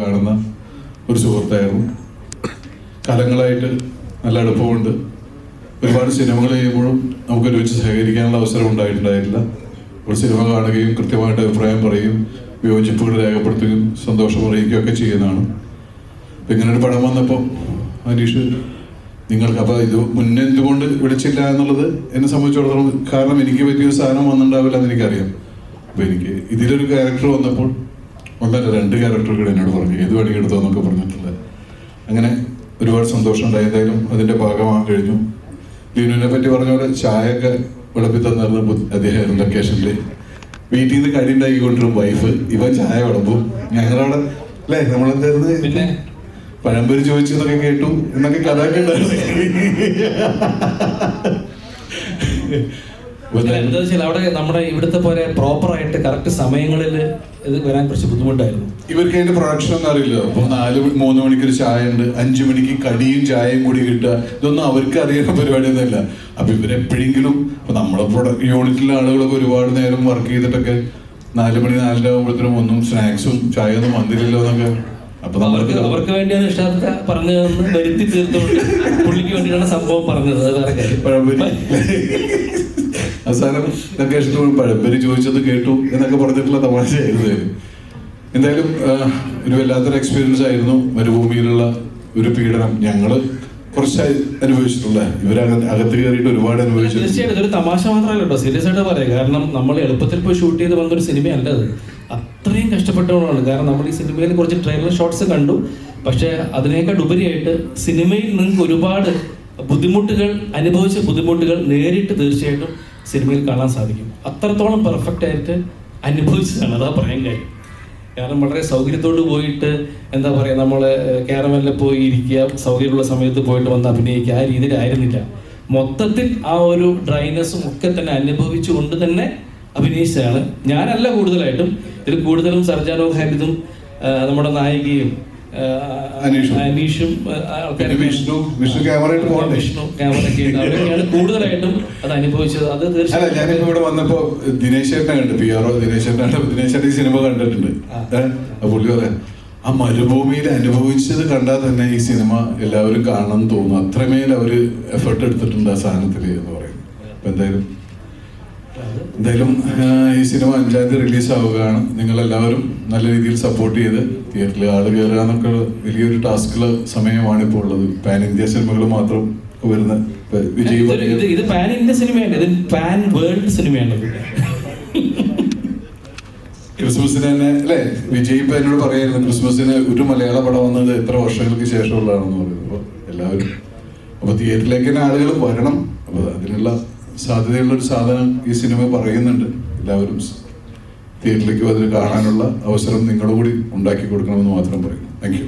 കാണുന്ന ഒരു സുഹൃത്തായിരുന്നു. കാലങ്ങളായിട്ട് നല്ല അടുപ്പമുണ്ട്. ഒരുപാട് സിനിമകൾ ചെയ്യുമ്പോഴും നമുക്ക് ഒരുമിച്ച് സഹകരിക്കാനുള്ള അവസരം ഉണ്ടായിട്ടുണ്ടായിരുന്നില്ല ഒരു സിനിമ കാണുകയും കൃത്യമായിട്ട് അഭിപ്രായം പറയുകയും വിയോജിപ്പുകൾ രേഖപ്പെടുത്തുകയും സന്തോഷം അറിയിക്കുകയും ഒക്കെ ചെയ്യുന്നതാണ്. അപ്പം ഇങ്ങനെ ഒരു പടം വന്നപ്പോൾ അനീഷ് നിങ്ങൾക്ക് അപ്പോൾ ഇത് മുന്നേ എന്തുകൊണ്ട് വിളിച്ചില്ല എന്നുള്ളത് എന്നെ സംബന്ധിച്ചിടത്തോളം കാരണം എനിക്ക് പറ്റിയൊരു സാധനം വന്നിട്ടുണ്ടാവില്ല എന്ന് എനിക്കറിയാം. അപ്പോൾ എനിക്ക് ഇതിലൊരു ക്യാരക്ടർ വന്നപ്പോൾ ഒന്നല്ല രണ്ട് ക്യാരക്ടറുകൾ എന്നോട് പറഞ്ഞു. ഏത് പണി എടുത്തോ എന്നൊക്കെ പറഞ്ഞിട്ടുള്ളത്. അങ്ങനെ ഒരുപാട് സന്തോഷമുണ്ടായി. എന്തായാലും അതിന്റെ ഭാഗമാകാൻ കഴിഞ്ഞു. ലിനുവിനെ പറ്റി പറഞ്ഞ പോലെ ചായ ഒക്കെ വിളമ്പി തന്നിരുന്ന അദ്ദേഹം ലൊക്കേഷനിൽ വീട്ടിൽ നിന്ന് കടി ഉണ്ടാക്കിക്കൊണ്ടിരും വൈഫ് ഇവ ചായ വിളമ്പും. ഞങ്ങളവിടെ അല്ലേ? നമ്മളെന്തായിരുന്നു പിന്നെ? പഴംപൊരി ചോദിച്ചു എന്നൊക്കെ കേട്ടു. എന്നൊക്കെ കഥ ഒക്കെ ഉണ്ടായിരുന്നു. എന്താ വെച്ചാൽ അവിടെ നമ്മുടെ ഇവിടുത്തെ പോലെ പ്രോപ്പർ ആയിട്ട് കറക്റ്റ് സമയങ്ങളിൽ ഇത് വരാൻ കുറച്ച് ബുദ്ധിമുട്ടായിരുന്നു. ഇവർക്ക് അതിന്റെ പ്രൊഡക്ഷൻ ഒന്നും അറിയില്ല അപ്പൊ നാല് മൂന്ന് മണിക്ക് ഒരു ചായ ഉണ്ട് അഞ്ചു മണിക്ക് കടിയും ചായയും കൂടി കിട്ടുക. ഇതൊന്നും അവർക്ക് അറിയുന്ന പരിപാടിയൊന്നുമല്ല. അപ്പൊ ഇവരെപ്പോഴെങ്കിലും ഇപ്പൊ നമ്മുടെ പ്രൊഡക്ട് യൂണിറ്റിലെ ആളുകളൊക്കെ ഒരുപാട് നേരം വർക്ക് ചെയ്തിട്ടൊക്കെ നാല് മണി നാലര ആകുമ്പോഴത്തേനും ഒന്നും സ്നാക്സും ചായ ഒന്നും വന്നില്ലല്ലോ എന്നൊക്കെ. അപ്പൊ അവർക്ക് നമ്മൾക്ക് അവർക്ക് വേണ്ടിയാണ് ഇഷ്ടാർത്ഥ പറഞ്ഞതെന്ന് വരുത്തി തീർത്തുകൊണ്ട് പുള്ളിക്ക് വേണ്ടിയിട്ടാണ് സംഭവം പറഞ്ഞത്. അതാണ് വേറെ കാര്യം. അവസാനം ലൊക്കേഷനിൽ പഴംപൊരി ചോദിച്ചത് കേട്ടു എന്നൊക്കെ പറഞ്ഞിട്ടുള്ള തമാശയായിരുന്നു. എന്തായാലും ഒരു വല്ലാത്തൊരു എക്സ്പീരിയൻസ് ആയിരുന്നു മരുഭൂമിയിലുള്ള ഒരു പീഡനം ഞങ്ങൾ കുറച്ചായി അനുഭവിച്ചിട്ടുള്ള. ഇവരകത്ത് അകത്ത് കയറിയിട്ട് ഒരുപാട് അനുഭവിച്ചു തീർച്ചയായിട്ടും ഇതൊരു തമാശ മാത്രമല്ല കേട്ടോ. സീരിയസ് ആയിട്ട് പറയാം. കാരണം നമ്മൾ എളുപ്പത്തിൽ പോയി ഷൂട്ട് ചെയ്ത് വന്നൊരു സിനിമയല്ല അത്. അത്രയും കഷ്ടപ്പെട്ടുകൊണ്ടാണ് കാരണം നമ്മൾ ഈ സിനിമയിൽ കുറച്ച് ട്രെയിലർ ഷോട്ട്സ് കണ്ടു. പക്ഷേ അതിനേക്കാൾ ഉപരിയായിട്ട് സിനിമയിൽ നിങ്ങൾക്ക് ഒരുപാട് ബുദ്ധിമുട്ടുകൾ അനുഭവിച്ച ബുദ്ധിമുട്ടുകൾ നേരിട്ട് തീർച്ചയായിട്ടും സിനിമയിൽ കാണാൻ സാധിക്കും. അത്രത്തോളം പെർഫെക്റ്റ് ആയിട്ട് അനുഭവിച്ചതാണ്. അതാ പറയാൻ കാര്യം. കാരണം വളരെ സൗകര്യത്തോട് പോയിട്ട് എന്താ പറയുക നമ്മൾ ക്യാരമലിൽ പോയി ഇരിക്കുക സൗകര്യമുള്ള സമയത്ത് പോയിട്ട് വന്ന് അഭിനയിക്കുക ആ രീതിയിലായിരുന്നില്ല മൊത്തത്തിൽ ആ ഒരു ഡ്രൈനെസ്സും ഒക്കെ തന്നെ അനുഭവിച്ചുകൊണ്ട് തന്നെ അഭിനയിച്ചതാണ്. ഞാനല്ല കൂടുതലായിട്ടും ഇതിൽ കൂടുതലും സർജാനോ ഹാരിതും നമ്മുടെ നായികയും അനീഷും. അനീഷും ആ, പിന്നെ ആൾക്കാരൊക്കെ- വിഷ്ണു വിഷ്ണു ക്യാമറയിട്ട് പോകണ്ടേ? വിഷ്ണു ക്യാമറ അവരൊക്കെയാണ് കൂടുതലായിട്ടും അത് അനുഭവിച്ചത്. അത് തീർച്ചയായും ഞാനിപ്പോ ഇവിടെ വന്നപ്പോ ദിനേശ് ചേട്ടനെ കണ്ടു പി ആർ ഒ ദിനേശ് ചേട്ടനെ ദിനേശ് ചേട്ടൻ സിനിമ കണ്ടിട്ടുണ്ട്. പുള്ളി പറയാം ആ മരുഭൂമിയിൽ അനുഭവിച്ചത് കണ്ടാൽ തന്നെ ഈ സിനിമ എല്ലാവരും കാണണം തോന്നുന്നു. തോന്നും അത്രമേൽ അവർ എഫേർട്ട് എടുത്തിട്ടുണ്ട് ആ സാധനത്തിൽ എന്ന് പറയുന്നത് അപ്പൊ എന്തായാലും എന്തായാലും ഈ സിനിമ അഞ്ചാം തീയതി റിലീസ് ആവുകയാണ് നിങ്ങൾ എല്ലാവരും നല്ല രീതിയിൽ സപ്പോർട്ട് ചെയ്ത് തിയേറ്ററിൽ ആൾ കയറുക എന്നൊക്കെ വലിയൊരു ടാസ്കുള്ള സമയമാണ് ഇപ്പോൾ ഉള്ളത്. പാൻ ഇന്ത്യ സിനിമകൾ മാത്രം വരുന്ന ഇത് പാൻ ഇന്ത്യ സിനിമയല്ല ഇത് പാൻ വേൾഡ് സിനിമയാണ്. ക്രിസ്മസിന് തന്നെ അല്ലേ? വിജയ് ഇപ്പൊ എന്നോട് പറയായിരുന്നു ക്രിസ്മസിന് ഒരു മലയാള പടം വന്നത് എത്ര വർഷങ്ങൾക്ക് ശേഷമുള്ളതാണെന്ന് പറയുന്നത് എല്ലാവരും അപ്പൊ തിയേറ്ററിലേക്ക് തന്നെ ആളുകൾ വരണം. അപ്പൊ അതിനുള്ള സാധ്യതയുള്ള ഒരു സാധനം ഈ സിനിമ പറയുന്നുണ്ട്. എല്ലാവരും തിയേറ്ററിലേക്ക് അതിന് കാണാനുള്ള അവസരം നിങ്ങളുകൂടി ഉണ്ടാക്കി കൊടുക്കണമെന്ന് മാത്രം പറയുന്നു. താങ്ക്